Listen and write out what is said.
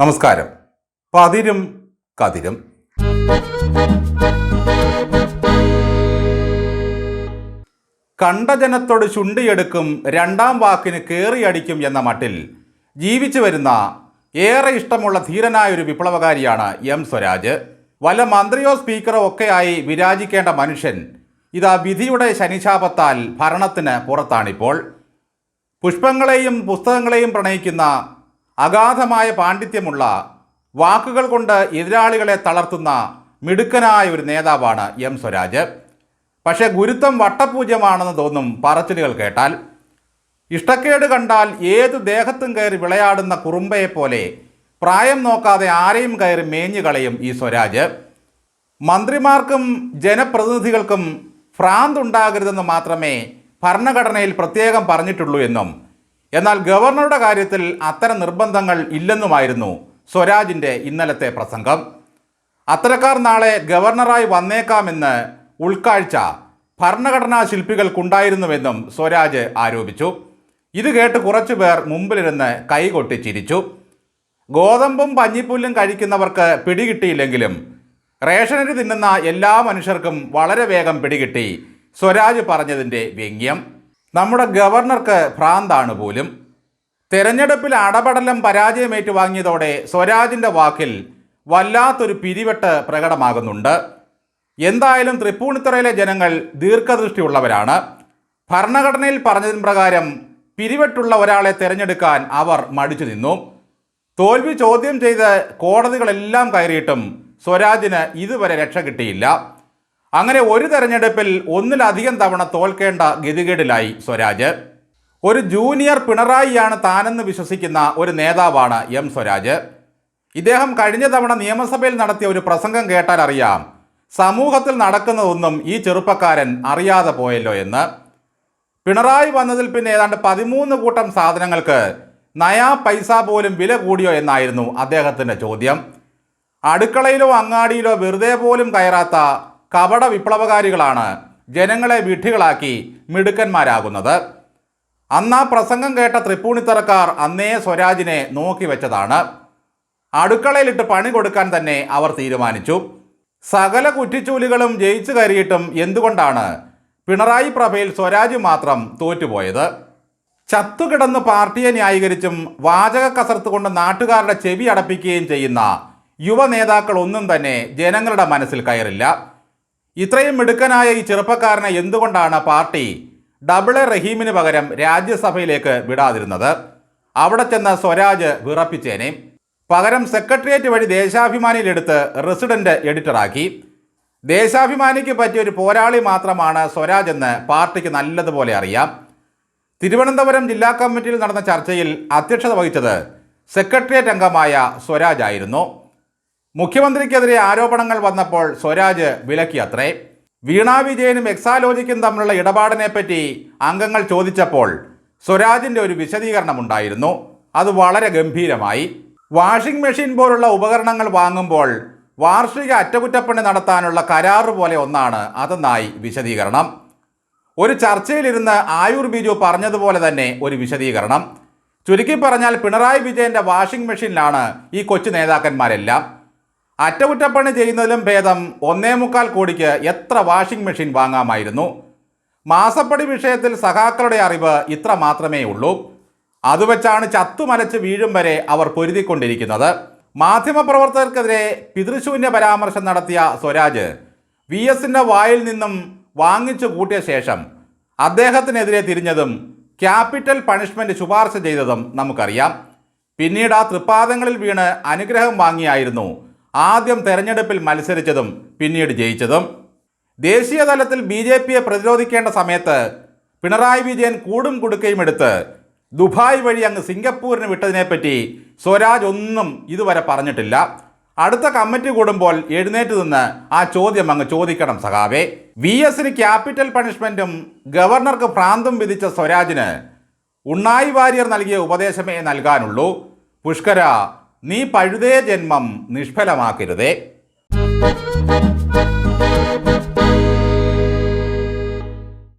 നമസ്കാരം. പതിരും കതിരും. കണ്ട ജനത്തോട് ചുണ്ടിയെടുക്കും രണ്ടാം വാക്കിന് കേറിയടിക്കും എന്ന മട്ടിൽ ജീവിച്ചു വരുന്ന ഏറെ ഇഷ്ടമുള്ള ധീരനായ ഒരു വിപ്ലവകാരിയാണ് എം സ്വരാജ്. വല്ല മന്ത്രിയോ സ്പീക്കറോ ഒക്കെയായി വിരാജിക്കേണ്ട മനുഷ്യൻ ഇതാ വിധിയുടെ ശനിശാപത്താൽ ഭരണത്തിന് പുറത്താണിപ്പോൾ. പുഷ്പങ്ങളെയും പുസ്തകങ്ങളെയും പ്രണയിക്കുന്ന അഗാധമായ പാണ്ഡിത്യമുള്ള വാക്കുകൾ കൊണ്ട് എതിരാളികളെ തളർത്തുന്ന മിടുക്കനായ ഒരു നേതാവാണ് എം സ്വരാജ്. പക്ഷേ ഗുരുത്വം വട്ടപൂജ്യമാണെന്ന് തോന്നും പറച്ചിലുകൾ കേട്ടാൽ. ഇഷ്ടക്കേട് കണ്ടാൽ ഏത് ദേഹത്തും കയറി വിളയാടുന്ന കുറുമ്പയെപ്പോലെ പ്രായം നോക്കാതെ ആരെയും കയറി മേഞ്ഞു കളയും ഈ സ്വരാജ്. മന്ത്രിമാർക്കും ജനപ്രതിനിധികൾക്കും ഭ്രാന്തുണ്ടാകരുതെന്ന് മാത്രമേ ഭരണഘടനയിൽ പ്രത്യേകം പറഞ്ഞിട്ടുള്ളൂ എന്നും എന്നാൽ ഗവർണറുടെ കാര്യത്തിൽ അത്തരം നിർബന്ധങ്ങൾ ഇല്ലെന്നുമായിരുന്നു സ്വരാജിന്റെ ഇന്നലത്തെ പ്രസംഗം. അത്തരക്കാർ നാളെ ഗവർണറായി വന്നേക്കാമെന്ന് ഉൾക്കാഴ്ച ഭരണഘടനാ ശില്പികൾക്കുണ്ടായിരുന്നുവെന്നും സ്വരാജ് ആരോപിച്ചു. ഇത് കേട്ട് കുറച്ചു കുറച്ചുപേർ മുമ്പിലിരുന്ന് കൈകൊട്ടി ചിരിച്ചു. ഗോതമ്പും പഞ്ഞിപ്പുല്ലും കഴിക്കുന്നവർക്ക് പിടികിട്ടിയില്ലെങ്കിലും റേഷനരി തിന്നുന്ന എല്ലാ മനുഷ്യർക്കും വളരെ വേഗം പിടികിട്ടി സ്വരാജ് പറഞ്ഞതിന്റെ വ്യംഗ്യം. നമ്മുടെ ഗവർണർക്ക് ഭ്രാന്താണ് പോലും. തെരഞ്ഞെടുപ്പിൽ അടപടലം പരാജയം ഏറ്റുവാങ്ങിയതോടെ സ്വരാജിന്റെ വാക്കിൽ വല്ലാത്തൊരു പിരിവെട്ട് പ്രകടമാകുന്നുണ്ട്. എന്തായാലും തൃപ്പൂണിത്തുറയിലെ ജനങ്ങൾ ദീർഘദൃഷ്ടിയുള്ളവരാണ്. ഭരണഘടനയിൽ പറഞ്ഞതിന് പ്രകാരം പിരിവെട്ടുള്ള ഒരാളെ തിരഞ്ഞെടുക്കാൻ അവർ മടിച്ചു നിന്നു. തോൽവി ചോദ്യം ചെയ്ത് കോടതികളെല്ലാം കയറിയിട്ടും സ്വരാജിന് ഇതുവരെ രക്ഷ കിട്ടിയില്ല. അങ്ങനെ ഒരു തെരഞ്ഞെടുപ്പിൽ ഒന്നിലധികം തവണ തോൽക്കേണ്ട ഗതികേടിലായി സ്വരാജ്. ഒരു ജൂനിയർ പിണറായിയാണ് താനെന്ന് വിശ്വസിക്കുന്ന ഒരു നേതാവാണ് എം സ്വരാജ്. ഇദ്ദേഹം കഴിഞ്ഞ തവണ നിയമസഭയിൽ നടത്തിയ ഒരു പ്രസംഗം കേട്ടാൽ അറിയാം. സമൂഹത്തിൽ നടക്കുന്നതൊന്നും ഈ ചെറുപ്പക്കാരൻ അറിയാതെ പോയല്ലോ എന്ന്. പിണറായി വന്നതിൽ പിന്നെ ഏതാണ്ട് പതിമൂന്ന് കൂട്ടം സാധനങ്ങൾക്ക് നയാ പൈസ പോലും വില കൂടിയോ എന്നായിരുന്നു അദ്ദേഹത്തിന്റെ ചോദ്യം. അടുക്കളയിലോ അങ്ങാടിയിലോ വെറുതെ പോലും കയറാത്ത കപട വിപ്ലവകാരികളാണ് ജനങ്ങളെ വിഡ്ഢികളാക്കി മിടുക്കന്മാരാകുന്നത്. അന്നാ പ്രസംഗം കേട്ട തൃപ്പൂണിത്തറക്കാർ അന്നേ സ്വരാജിനെ നോക്കി വെച്ചതാണ്. അടുക്കളയിലിട്ട് പണി കൊടുക്കാൻ തന്നെ അവർ തീരുമാനിച്ചു. സകല കുറ്റിച്ചൂലുകളും ജയിച്ചു കയറിയിട്ടും എന്തുകൊണ്ടാണ് പിണറായി പ്രഭയിൽ സ്വരാജ് മാത്രം തോറ്റുപോയത്? ചത്തുകിടന്ന് പാർട്ടിയെ ന്യായീകരിച്ചും വാചക കസർത്ത് കൊണ്ട് നാട്ടുകാരുടെ ചെവി അടപ്പിക്കുകയും ചെയ്യുന്ന യുവ നേതാക്കൾ ഒന്നും തന്നെ ജനങ്ങളുടെ മനസ്സിൽ കയറില്ല. ഇത്രയും മിടുക്കനായ ഈ ചെറുപ്പക്കാരനെ എന്തുകൊണ്ടാണ് പാർട്ടി ഡബിൾ എ റഹീമിന് പകരം രാജ്യസഭയിലേക്ക് വിടാതിരുന്നത്? അവിടെ ചെന്ന സ്വരാജ് വിറപ്പിച്ചേനെ. പകരം സെക്രട്ടേറിയറ്റ് വഴി ദേശാഭിമാനിയിലെടുത്ത് റെസിഡന്റ് എഡിറ്ററാക്കി. ദേശാഭിമാനിക്ക് പറ്റിയ ഒരു പോരാളി മാത്രമാണ് സ്വരാജ് എന്ന് പാർട്ടിക്ക് നല്ലതുപോലെ അറിയാം. തിരുവനന്തപുരം ജില്ലാ കമ്മിറ്റിയിൽ നടന്ന ചർച്ചയിൽ അധ്യക്ഷത വഹിച്ചത് സെക്രട്ടേറിയറ്റ് അംഗമായ സ്വരാജ് ആയിരുന്നു മുഖ്യമന്ത്രിക്കെതിരെ ആരോപണങ്ങൾ വന്നപ്പോൾ സ്വരാജ് വിലക്കി അത്രേ വീണ വിജയനും എക്സാലോജിക്കും തമ്മിലുള്ള ഇടപാടിനെ പറ്റി അംഗങ്ങൾ ചോദിച്ചപ്പോൾ സ്വരാജിന്റെ ഒരു വിശദീകരണം ഉണ്ടായിരുന്നു അത് വളരെ ഗംഭീരമായി. വാഷിംഗ് മെഷീൻ പോലുള്ള ഉപകരണങ്ങൾ വാങ്ങുമ്പോൾ വാർഷിക അറ്റകുറ്റപ്പണി നടത്താനുള്ള കരാറ് പോലെ ഒന്നാണ് അതെന്നായി വിശദീകരണം. ഒരു ചർച്ചയിലിരുന്ന് ആയുർ ബിജു പറഞ്ഞതുപോലെ തന്നെ ഒരു വിശദീകരണം. ചുരുക്കി പറഞ്ഞാൽ പിണറായി വിജയന്റെ വാഷിംഗ് മെഷീനിലാണ് ഈ കൊച്ചു നേതാക്കന്മാരെല്ലാം. അറ്റകുറ്റപ്പണി ചെയ്യുന്നതിലും ഭേദം ഒന്നേ മുക്കാൽ കോടിക്ക് എത്ര വാഷിംഗ് മെഷീൻ വാങ്ങാമായിരുന്നു? മാസപ്പടി വിഷയത്തിൽ സഖാക്കളുടെ അറിവ് ഇത്ര മാത്രമേ ഉള്ളൂ. അതുവച്ചാണ് ചത്തുമലച്ച് വീഴും വരെ അവർ പൊരുതിക്കൊണ്ടിരിക്കുന്നത്. മാധ്യമപ്രവർത്തകർക്കെതിരെ പിതൃശൂന്യ പരാമർശം നടത്തിയ സ്വരാജ് വി എസിന്റെ വായിൽ നിന്നും വാങ്ങിച്ചു കൂട്ടിയ ശേഷം അദ്ദേഹത്തിനെതിരെ തിരിഞ്ഞതും ക്യാപിറ്റൽ പണിഷ്മെന്റ് ശുപാർശ ചെയ്തതും നമുക്കറിയാം. പിന്നീട് ആ തൃപ്പാദങ്ങളിൽ വീണ് അനുഗ്രഹം വാങ്ങിയായിരുന്നു ആദ്യം തെരഞ്ഞെടുപ്പിൽ മത്സരിച്ചതും പിന്നീട് ജയിച്ചതും. ദേശീയ തലത്തിൽ ബി ജെ പിയെ പ്രതിരോധിക്കേണ്ട സമയത്ത് പിണറായി വിജയൻ കൂടും കുടുക്കയും എടുത്ത് ദുബായ് വഴി അങ്ങ് സിംഗപ്പൂരിന് വിട്ടതിനെപ്പറ്റി സ്വരാജ് ഒന്നും ഇതുവരെ പറഞ്ഞിട്ടില്ല. അടുത്ത കമ്മിറ്റി കൂടുമ്പോൾ എഴുന്നേറ്റ് നിന്ന് ആ ചോദ്യം അങ്ങ് ചോദിക്കണം സഖാവേ. വി എസിന് ക്യാപിറ്റൽ പണിഷ്മെന്റും ഗവർണർക്ക് ഭ്രാന്തും വിധിച്ച സ്വരാജിന് ഉണ്ണായി വാര്യർ നൽകിയ ഉപദേശമേ നൽകാനുള്ളൂ. പുഷ്കര നീ പഴുതേ ജന്മം നിഷ്ഫലമാക്കരുതേ.